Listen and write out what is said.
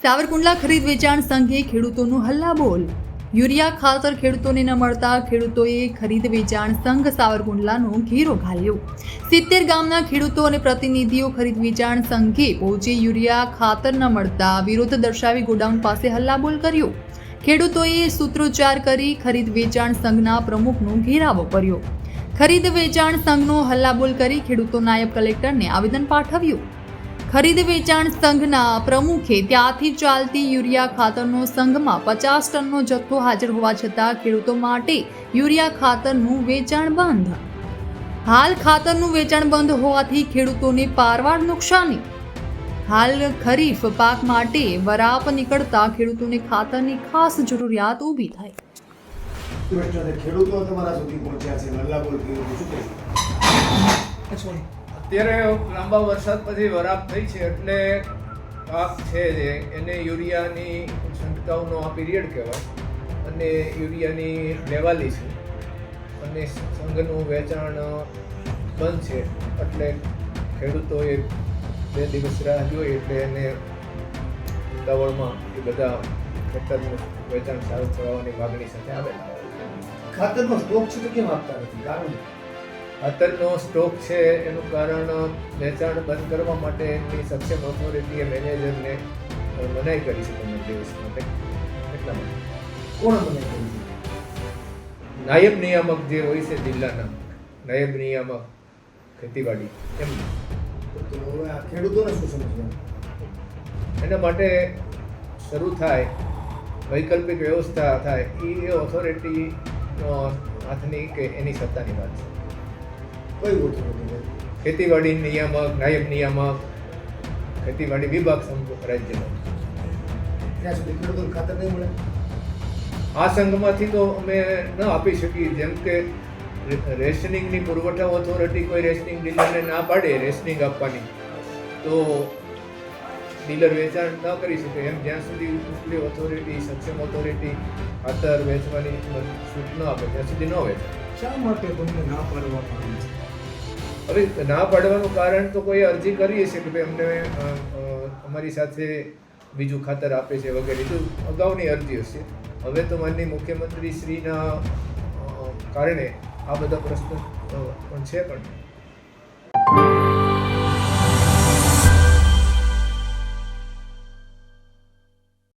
સાવરકુંડલા ખરીદ વેચાણ સંઘે ખેડૂતોનું હલ્લાબોલ. યુરિયા, ખાતર ખેડૂતોને ન મળતા ખેડૂતોએ ખરીદ વેચાણ સંઘ સાવરકુંડલાનો ઘેરો ઘાલ્યો. સિત્તેર ગામના ખેડૂતો અને પ્રતિનિધિઓ ખરીદ વેચાણ સંઘે પહોંચી યુરિયા, ખાતર ન મળતા વિરોધ દર્શાવી ગોડાઉન પાસે હલ્લાબોલ કર્યો. ખેડૂતોએ સૂત્રોચ્ચાર કરી ખરીદ વેચાણ સંઘના પ્રમુખનો ઘેરાવો કર્યો. ખરીદ વેચાણ સંઘનો હલ્લાબોલ કરી ખેડૂતો નાયબ કલેક્ટરને આવેદન પાઠવ્યું. ખરીદ વેચાણ સંઘના પ્રમુખે ત્યાંથી ચાલતી યુરિયા ખાતરનો સંઘમાં પચાસ ટનનો જથ્થો હાજર હોવા છતાં ખેડૂતો માટે યુરિયા ખાતરનું વેચાણ બંધ. હાલ ખાતરનું વેચાણ બંધ હોવાથી ખેડૂતોને પારવાર નુકસાની. હાલ ખરીફ પાક માટે વરાપ નીકળતા ખેડૂતોને ખાતરની ખાસ જરૂરિયાત ઊભી થાય. ખેડૂતો તમારા સુધી પહોંચ્યા છે. અત્યારે લાંબા વરસાદ પછી વરાપ થઈ છે એટલે પાક છે જે, એને યુરિયાની છંટકાવનો આ પીરિયડ કહેવાય અને યુરિયાની લેવાલી છે અને સંઘનું વેચાણ બંધ છે એટલે ખેડૂતોએ બે દિવસ રાહ જોઈ એટલે એને ઉતાવળમાં એ બધા ખેતરનું વેચાણ સારું થવાની માગણી સાથે આવેલા. ખાતરનો સ્ટોક છે તો કેમ આપતા નથી? કારણ ખાતરનો સ્ટોક છે એનું કારણ વેચાણ બંધ કરવા માટે એમની સક્ષમ ઓથોરિટીએ મેનેજરને મનાઈ કરી છે પંદર દિવસ માટે. એટલા માટે. કોણ મનાઈ કરી છે? નાયબ નિયામક જે હોય છે જિલ્લાના નાયબ નિયામક ખેતીવાડી એમ. આ ખેડૂતોને શું સમજવાનું? એના માટે શરૂ થાય વૈકલ્પિક વ્યવસ્થા થાય એ ઓથોરિટીનો હાથની કે એની સત્તાની વાત છે. કઈ નથી ખેતીવાડી નિયામક નાયબ નિયામક ખેતીવાડી વિભાગ સમજો રાજ્યનો. ત્યાં સુધી ખેડૂતોને ખાતર નહીં મળે? આ સંઘમાંથી તો અમે ન આપી શકીએ. જેમ કે રેશનિંગની પુરવઠા ઓથોરિટી કોઈ રેશનિંગ ડીલરને ના પાડે રેશનિંગ આપવાની. તો ડીલર વેચાણ ન કરી શકે. એમ જ્યાં સુધી ઉપલી ઓથોરિટી સક્ષમ ઓથોરિટી ખાતર વેચવાની છૂટ ન આપે ત્યાં સુધી ન વેચાય શા માટે તમને ના પાડવામાં આવે છે? હવે ના પાડવાનું કારણ તો કોઈ અરજી કરીએ છીએ કે ભાઈ અમને અમારી સાથે બીજું ખાતર આપે છે વગેરે, તો અગાઉની અરજી હશે. હવે તો માનની મુખ્યમંત્રી શ્રીના કારણે આ બધા પ્રશ્નો પણ છે પણ.